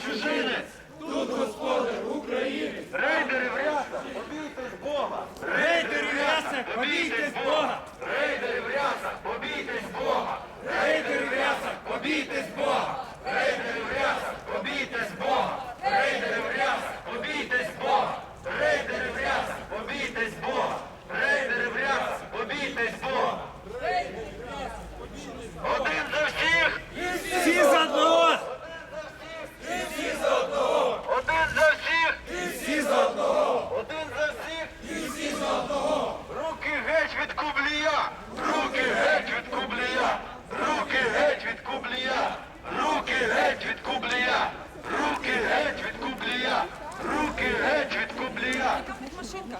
чужинець, тут господар українець. Рейдери в рясах, побійтесь Бога! Рейдери в рясах, побійтесь Бога! Машинка.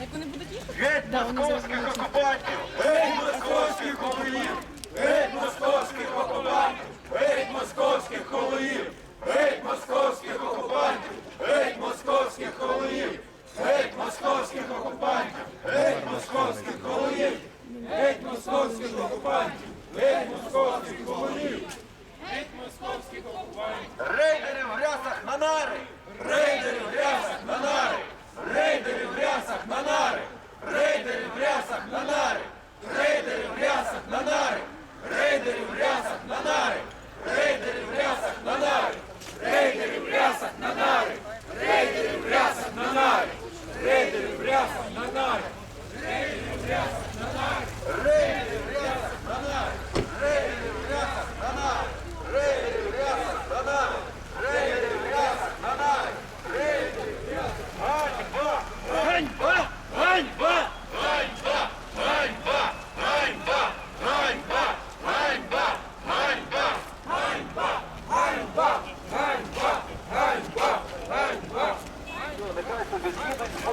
Як вони будуть їхати? Геть московських окупантів! Геть московських колоїв! Геть московських окупантів! Геть московських колоїв! Геть московських окупантів! Геть московських колоїв! Геть московських окупантів! Геть московських колоїв! Геть московських окупантів! Геть московських колоїв!